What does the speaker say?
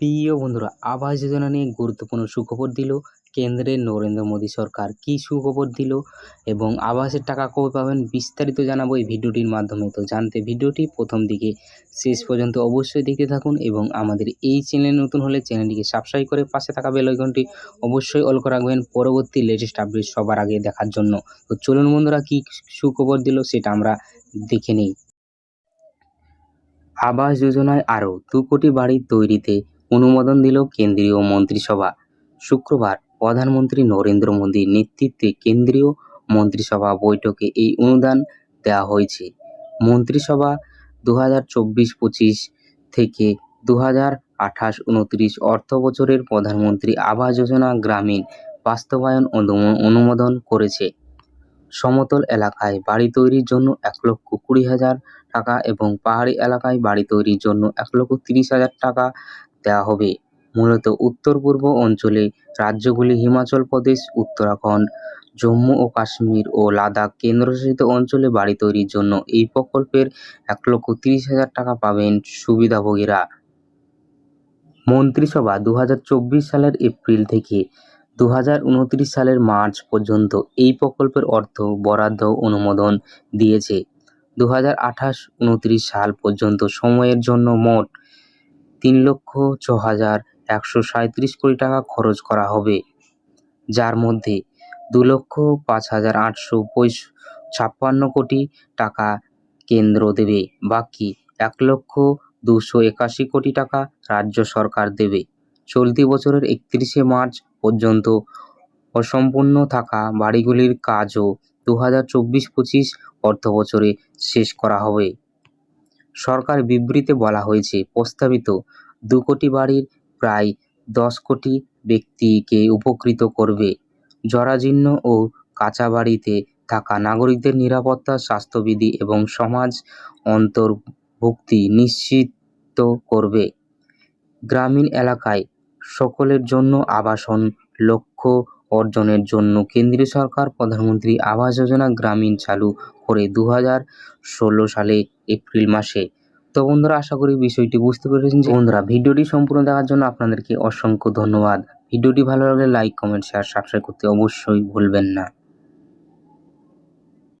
প্রিয় বন্ধুরা, আবাস যোজনা নিয়ে গুরুত্বপূর্ণ সুখবর দিল কেন্দ্রের নরেন্দ্র মোদী সরকার। কী সুখবর দিল এবং আবাসের টাকা কবে পাবেন বিস্তারিত জানাব এই ভিডিওটির মাধ্যমে। তো জানতে ভিডিওটি প্রথম দিকে, শেষ পর্যন্ত অবশ্যই দেখতে থাকুন এবং আমাদের এই চ্যানেল নতুন হলে চ্যানেলটিকে সাবস্ক্রাইব করে পাশে থাকা বেল আইকনটি অবশ্যই অল করে রাখবেন পরবর্তী লেটেস্ট আপডেট সবার আগে দেখার জন্য। তো চলুন বন্ধুরা, কী সুখবর দিল সেটা আমরা দেখে নিই। আবাস যোজনায় আরও দু কোটি বাড়ি তৈরিতে অনুমোদন দিল কেন্দ্রীয় মন্ত্রিসভা। শুক্রবার প্রধানমন্ত্রী নরেন্দ্র মোদীর নেতৃত্বে কেন্দ্রীয় মন্ত্রিসভা বৈঠকে এই অনুদান দেওয়া হয়েছে। মন্ত্রিসভা দু হাজার চব্বিশ পঁচিশ থেকে দু হাজার আঠাশ উনত্রিশ অর্থ বছরের প্রধানমন্ত্রী আবাস যোজনা গ্রামীণ বাস্তবায়ন অনুমো- অনুমোদন করেছে। সমতল এলাকায় বাড়ি তৈরির জন্য এক লক্ষ কুড়ি হাজার টাকা এবং পাহাড়ি এলাকায় বাড়ি তৈরির জন্য এক লক্ষ তিরিশ হাজার টাকা দেওয়া হবে। মূলত উত্তর পূর্ব অঞ্চলে রাজ্যগুলি হিমাচল প্রদেশ, উত্তরাখণ্ড, জম্মু ও কাশ্মীর ও লাদাখ কেন্দ্রশাসিত অঞ্চলে বাড়ি তৈরির জন্য এই প্রকল্পের এক লক্ষ তিরিশ হাজার টাকা পাবেন সুবিধাভোগীরা। মন্ত্রিসভা দু হাজার চব্বিশ সালের এপ্রিল থেকে দু হাজার উনত্রিশ সালের মার্চ পর্যন্ত এই প্রকল্পের অর্থ বরাদ্দ অনুমোদন দিয়েছে। দু হাজার সাল পর্যন্ত সময়ের জন্য মোট তিন লক্ষ ছ হাজার একশো সাঁইত্রিশ কোটি টাকা খরচ করা হবে। যার মধ্যে দু লক্ষ পাঁচ হাজার আটশো পঁয়ষ ছাপ্পান্ন কোটি টাকা কেন্দ্র দেবে। বাকি এক লক্ষ দুশো একাশি কোটি টাকা রাজ্য সরকার দেবে। চলতি বছরের একত্রিশে মার্চ পর্যন্ত অসম্পূর্ণ থাকা বাড়িগুলির কাজও দু হাজার চব্বিশ পঁচিশ অর্থ বছরে শেষ করা হবে। সরকার বিবৃতিতে বলা হয়েছে, প্রস্তাবিত দু কোটি বাড়ির প্রায় দশ কোটি ব্যক্তিকে উপকৃত করবে। জরাজীর্ণ ও কাঁচা বাড়িতে থাকা নাগরিকদের নিরাপত্তা, স্বাস্থ্যবিধি এবং সমাজ অন্তর্ভুক্তি নিশ্চিত করবে। গ্রামীণ এলাকায় সকলের জন্য আবাসন লক্ষ্য অর্জনের জন্য কেন্দ্রীয় সরকার, প্রধানমন্ত্রী আবাস যোজনা গ্রামীণ চালু করে দু হাজার ষোলো সালে এপ্রিল মাসে। তো বন্ধুরা, আশা করি বিষয়টি বুঝতে পেরেছেন যে বন্ধুরা, ভিডিওটি সম্পূর্ণ দেখার জন্য আপনাদেরকে অসংখ্য ধন্যবাদ। ভিডিওটি ভালো লাগলে লাইক, কমেন্ট শেয়ার সাবস্ক্রাইব করতে অবশ্যই ভুলবেন না।